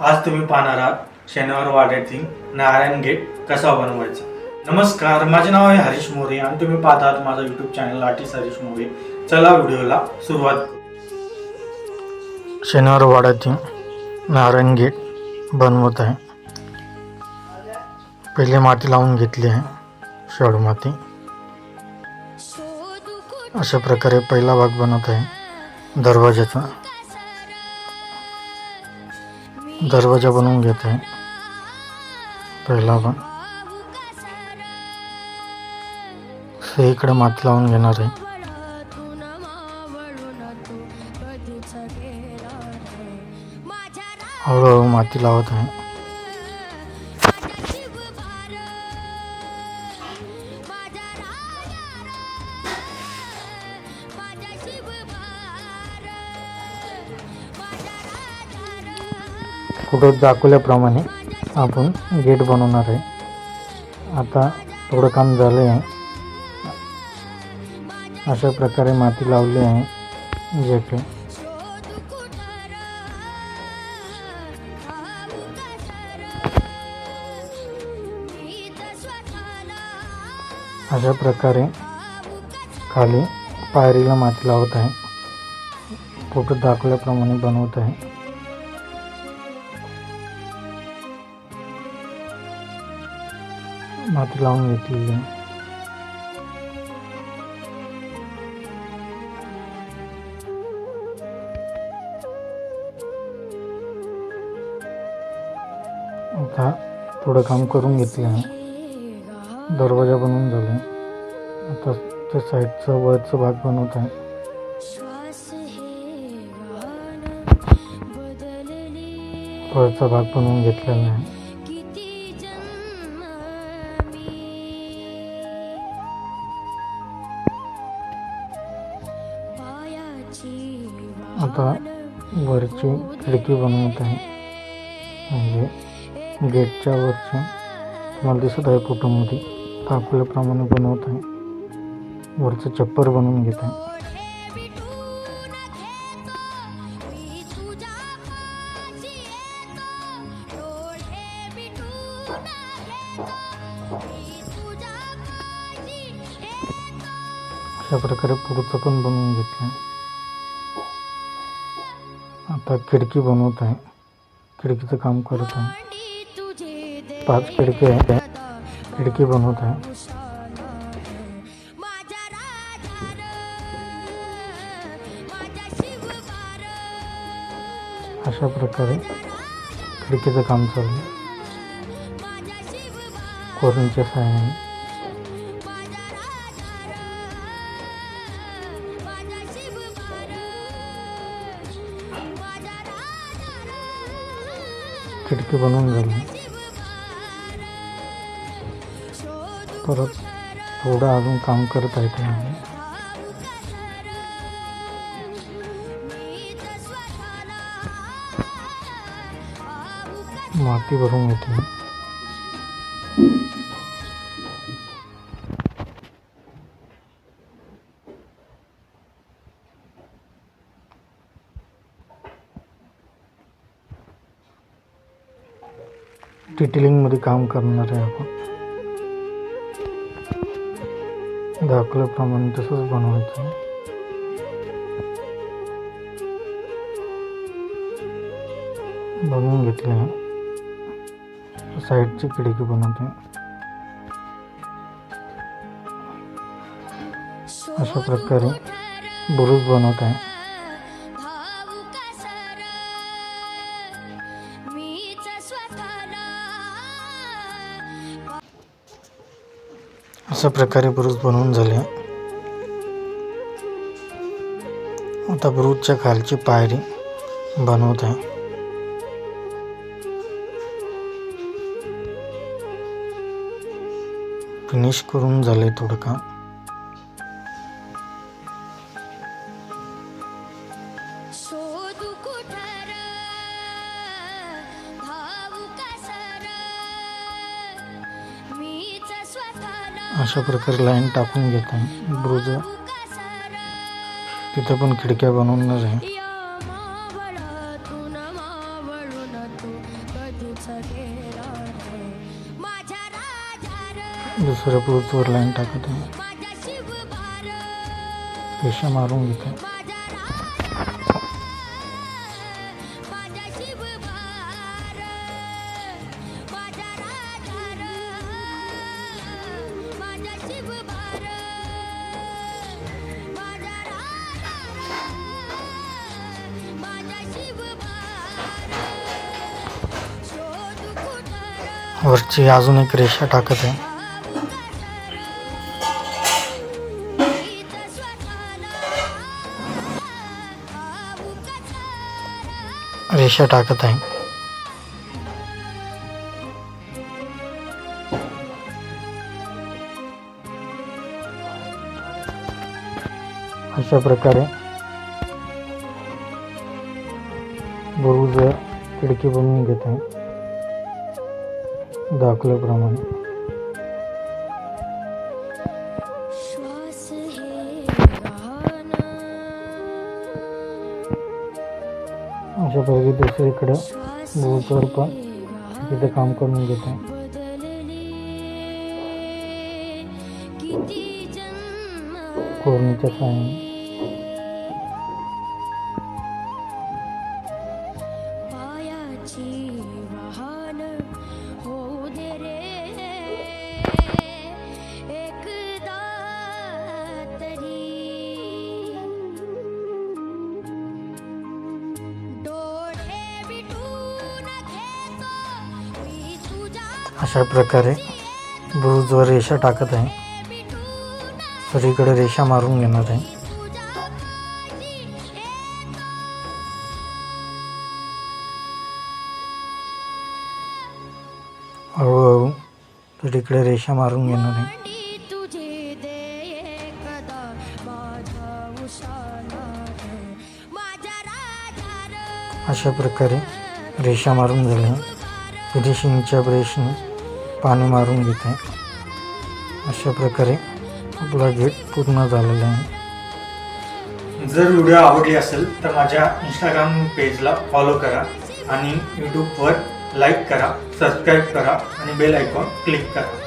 आज तुम्ही पाहणार आहात शनिवार वाड्यातील नारायण गेट कसा बनवायचा? नमस्कार माझे नाव आहे हरीश मोरे आणि तुम्ही पाहत आहात माझा YouTube channel artist Harish More. चला व्हिडिओला सुरुवात करू. शनिवार वाड्यातील नारायण गेट बनवत आहे. पहिले माती लावून घेतली आहे शाडू माती. अशा प्रकारे पहिला भाग बनवत आहे दरवाजाचा. दरवाजा बनवून घेत आहे. पहिला पण इकडे माती लावून घेणार आहे. हळूहळू माती लावत आहे. कुठं दाखवल्याप्रमाणे आपण गेट बनवणार आहे. आता थोडं काम झालं आहे अशा प्रकारे माती लावली आहे. गेट अशा प्रकारे खाली पायरीला माती लावत आहे. फोटो दाखवल्याप्रमाणे बनवत आहे. माती लावून घेतलेली. आहे आता थोडं काम करून घेतलं आहे दरवाजा बनवून झाला. आता त्या साईडचं वरचं भाग बनवत आहे. वरचा भाग बनवून घेतलेला आहे. आता वरची खिडकी बनवत आहे. म्हणजे गेटच्या वरची. तुम्हाला दिसत आहे फोटोमध्ये. दाखवल्याप्रमाणे बनवत आहे. वरचं चप्पर बनवून घेत आहे. अशा प्रकारे पुढचं पण बनवून घेतलं आता खिडकी बनवत आहे खिडकीचं काम करत आहे पाच खिडकी आहे खिडकी बनवत आहे अशा प्रकारे खिडकीचं काम चालू आहे कोरणच्या सहाय्याने खिडकी बनवून झाली. परत थोडं अजून काम करत आहे आम्ही. माती भरून येते डिटेलिंगमध्ये काम करणार आहे आपण. दाखल्याप्रमाणे तसंच बनवायचं. आहे बनवून घेतले आहे. साईडची खिडकी बनवते. अशा प्रकारे बुरुज बनवत आहे. अशा प्रकारे ब्रूज बनवून झाले. आता ब्रूजच्या खालची पायरी बनवत आहे. फिनिश करून झाले थोडं का अशा प्रकारे लाईन टाकून घेत आहे. ब्रूज तिथं पण खिडक्या बनवणार आहे. दुसऱ्या ब्रुजवर लाईन टाकत आहे. पेशा मारून घेत आहे. वरची अजून एक रेषा टाकत आहे रेषा टाकत आहे अशा प्रकारे, बुरुज खिडकी बनवून घेत दाखल्याप्रमाणे अशा प्रकारे दुसरीकडे बुरुजवर पण तिथे काम करून घेत. आहे कोरणीच्या साहाय्याने अशा प्रकारे ब्रूजवर रेषा टाकत आहे. सगळीकडे रेषा मारून घेणार आहे. हळूहळू सगळीकडे रेषा मारून घेणार आहे. अशा प्रकारे रेषा मारून झाल्या. फिनिशिंगच्या ब्रेशने पाणी मारून घेते. अशा प्रकारे आपला गेट पूर्ण झालेला आहे. जर व्हिडिओ आवडली असेल तर माझ्या इंस्टाग्राम पेजला फॉलो करा आणि यूट्यूबवर लाईक करा सबस्क्राईब करा आणि बेल आयकॉन क्लिक करा.